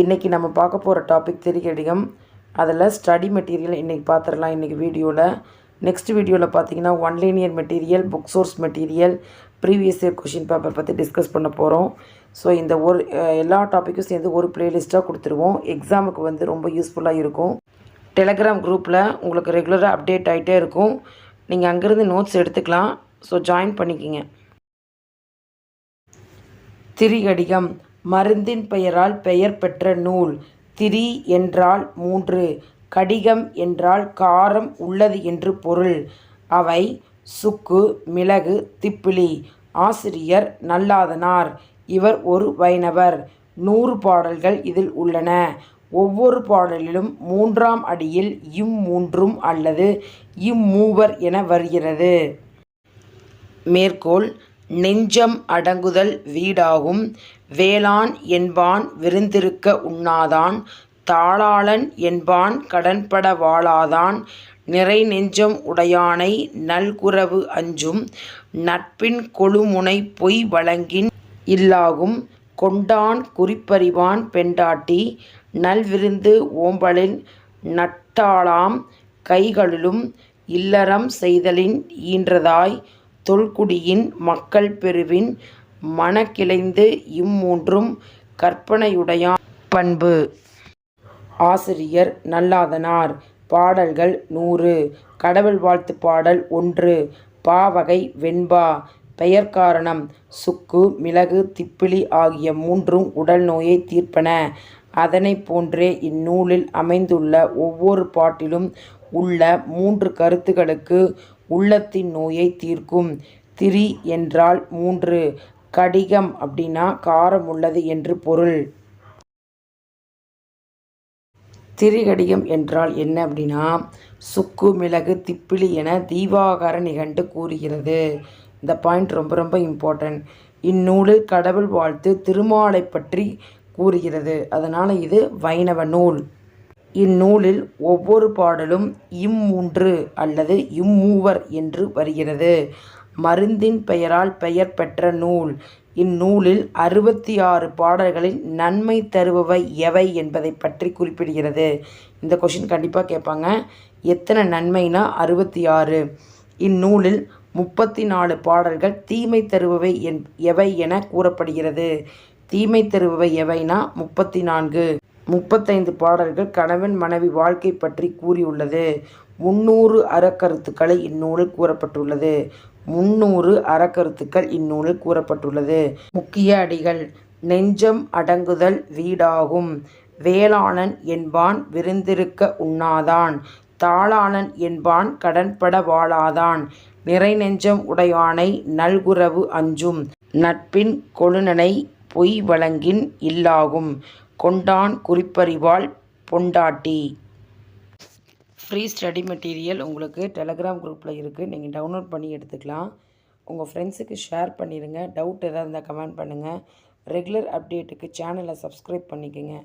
இன்றைக்கி நம்ம பார்க்க போகிற டாபிக் திரிகடிகம். அதில் ஸ்டடி மெட்டீரியல் இன்றைக்கி பார்த்துடலாம் இன்றைக்கி வீடியோவில் நெக்ஸ்ட் வீடியோவில் பார்த்தீங்கன்னா one liner material book source material previous year question paper பற்றி டிஸ்கஸ் பண்ண போகிறோம் ஸோ இந்த ஒரு எல்லா டாப்பிக்கும் சேர்ந்து ஒரு ப்ளேலிஸ்ட்டாக கொடுத்துருவோம். எக்ஸாமுக்கு வந்து ரொம்ப யூஸ்ஃபுல்லாக இருக்கும். டெலகிராம் குரூப்பில் உங்களுக்கு ரெகுலராக அப்டேட் ஆகிட்டே இருக்கும். நீங்கள் அங்கேருந்து நோட்ஸ் எடுத்துக்கலாம். ஸோ ஜாயின் பண்ணிக்கிங்க. திரிகடிகம். மருந்தின் பெயரால் பெயர் பெற்ற நூல். திரி என்றால் மூன்று கடிகம் என்றால் காரம் உள்ளது என்று பொருள். அவை சுக்கு மிளகு திப்பிலி. ஆசிரியர் நல்லாதனார். இவர் ஒரு வைணவர். நூறு பாடல்கள் இதில் உள்ளன. ஒவ்வொரு பாடலிலும் மூன்றாம் அடியில் இம்மூன்றும் அல்லது இம்மூவர் என வருகிறது. மேற்கோள் நெஞ்சம் அடங்குதல் வீடாகும். வேளான் என்பான் விருந்திருக்க உண்ணாதான். தாளாளன் என்பான் கடன்பட வாழாதான் நிறை நெஞ்சம் உடையானை நல்குறவு அஞ்சும். நட்பின் கொழுமுனை பொய் வழங்கின் இல்லாகும். கொண்டான் குறிப்பறிவான் பெண்டாட்டி. நல்விருந்து ஓம்பலின் நட்டாளாம் கைகளிலும் இல்லறம் செய்தலின் ஈன்றதாய். தொல்குடியின் மக்கள் பெருவின் மனக்கிளைந்து இம்மூன்றும் கற்பனையுடையான் பண்பு. ஆசிரியர் நல்லாதனார். பாடல்கள் நூறு. கடவுள் வாழ்த்து பாடல் ஒன்று. பாவகை வெண்பா. பெயர் காரணம் சுக்கு மிளகு திப்பிலி ஆகிய மூன்றும் உடல் நோயை தீர்ப்பன. அதனைப் போன்றே இந்நூலில் அமைந்துள்ள ஒவ்வொரு பாட்டிலும் உள்ள மூன்று கருத்துகளுக்கு உள்ளத்தின் நோயை தீர்க்கும். திரி என்றால் மூன்று. கடிகம் அப்படின்னா காரம் உள்ளது என்று பொருள். திரிகடிகம் என்றால் என்ன அப்படின்னா சுக்கு மிளகு திப்பிலி என தீபாகர நிகண்டு கூறுகிறது. இந்த பாயிண்ட் ரொம்ப ரொம்ப இம்பார்ட்டன்ட். இந்நூலில் கடவுள் வாழ்த்து திருமாலை பற்றி கூறுகிறது. அதனால் இது வைணவ நூல். இந்நூலில் ஒவ்வொரு பாடலும் இம்மூன்று அல்லது இம்மூவர் என்று வருகிறது. மருந்தின் பெயரால் பெயர் பெற்ற நூல். இந்நூலில் அறுபத்தி ஆறு பாடல்களில் நன்மை தருபவை எவை என்பதை பற்றி குறிப்பிடுகிறது. இந்த கொஷின் கண்டிப்பாக கேட்பாங்க. எத்தனை நன்மைனா அறுபத்தி ஆறு இந்நூலில் முப்பத்தி நாலு பாடல்கள் தீமை தருபவை என் எவை என கூறப்படுகிறது. தீமை தருபவை எவைனா முப்பத்தி நான்கு முப்பத்தைந்து பாடல்கள் கணவன் மனைவி வாழ்க்கை பற்றி கூறியுள்ளது. முன்னூறு அறக்கருத்துக்களை இந்நூலில் கூறப்பட்டுள்ளது. முன்னூறு அறக்கருத்துக்கள் இந்நூலில் கூறப்பட்டுள்ளது. முக்கிய அடிகள். நெஞ்சம் அடங்குதல் வீடாகும். வேளாளன் என்பான் விருந்திருக்க உண்ணாதான். தாளாளன் என்பான் கடன்பட வாழாதான். நிறை நெஞ்சம் உடையானை நல்குறவு அஞ்சும். நட்பின் கொழுநனை பொய் வழங்கின் இல்லாகும். கொண்டான் குறிப்பறிவாள் பொண்டாட்டி. ஃப்ரீ ஸ்டடி மெட்டீரியல் உங்களுக்கு டெலகிராம் குரூப்பில் இருக்குது நீங்கள் டவுன்லோட் பண்ணி எடுத்துக்கலாம். உங்கள் ஃப்ரெண்ட்ஸுக்கு ஷேர் பண்ணிடுங்க டவுட் எதாவது இருந்தால் கமெண்ட் பண்ணுங்கள் ரெகுலர் அப்டேட்டுக்கு சேனலை சப்ஸ்கிரைப் பண்ணிக்கோங்க.